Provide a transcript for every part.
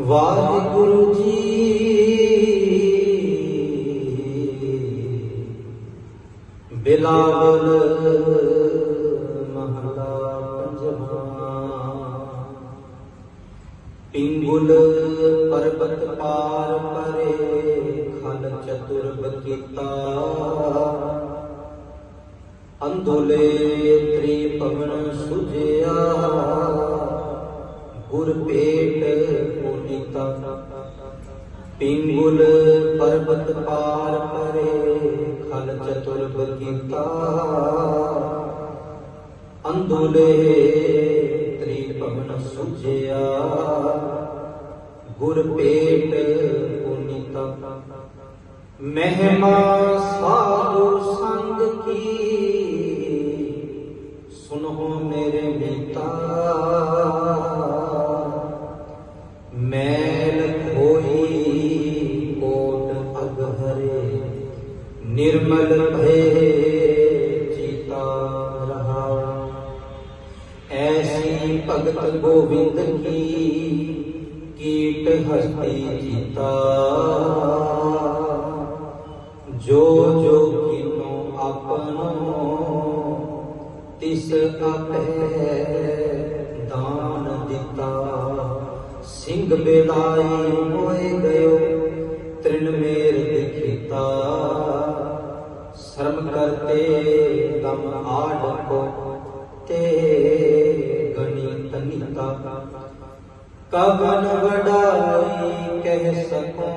ਵਾਹਿਗੁਰੂ ਜੀ। ਬਿਲਾਵਲ ਮਹਲਾ ਪੰਜਵਾ। ਪਿੰਗੁਲ ਪਰਬਤ ਪਾਰ ਪਰੇ, ਖਲ ਚਤੁਰ ਬਕੀਤਾ ਅੰਦੋਲੇ ਤ੍ਰੀ ਪਵਨ ਗੁਰ ਪੇਟ ਪੁਨੀਤਾ ਪਿੰਗੁਲ ਪਰਬਤ ਪਾਰ ਪਰੇ, ਖਲ ਚਤੁਰ ਬਕੀਤਾ ਅੰਦੋਲੇ ਤ੍ਰੀ ਪਵਨ ਸੁਜਿਆ ਗੁਰ ਪੇਟ ਪੁਨੀਤਾ। ਮਹਿਮਾ ਸਾਧੂ ਸੰਗ ਕੀ ਨਿਰਮਲ ਭਏ ਚੀਤਾ ਰਹਾ। ਐਸੀ ਭਗਤ ਗੋਬਿੰਦ ਕੀ ਕੀਟ ਹਸਤੀ ਜੀਤਾ ਜੋ ਜੋ ਕੀਨੋ ਆਪਨੋ ਤਿਸ ਆਪੇ ਦਾਨ ਦਿੱਤਾ। ਸਿੰਘ ਬੇਦਾਈ ਹੋਏ ਸ਼ਰਮ ਕਰਤੇ, ਦਮ ਆਡਕੋ ਤੇ ਗਣੀ ਤਨੀਤਾ। ਕਵਨ ਵਡਾਈ ਕਹਿ ਸਕੋ,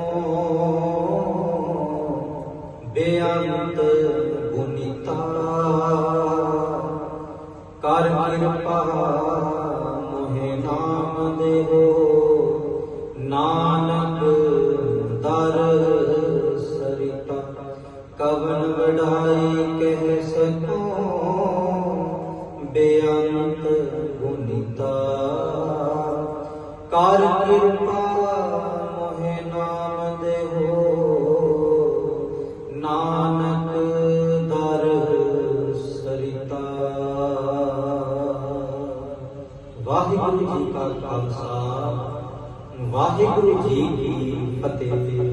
ਬੇਅੰਤ ਗੁਨੀਤਾ। ਕਰ ਕਿਰਪਾ ਮੋਹਿ ਨਾਮ ਦੇਵੋ ਕਵਨ ਵਡਾਈ ਕਹਿ ਸਕੋ, ਬੇਅੰਤ ਗੁਨੀਤਾ। ਕਰ ਕਿਰਪਾ ਮੋਹਿ ਨਾਮ ਦੇਵੋ ਨਾਨਕ ਦਰ ਸਰਿਤਾ। ਵਾਹਿਗੁਰੂ ਜੀ ਕਾ ਖਾਲਸਾ, ਵਾਹਿਗੁਰੂ ਜੀ ਕੀ ਫਤਿਹ।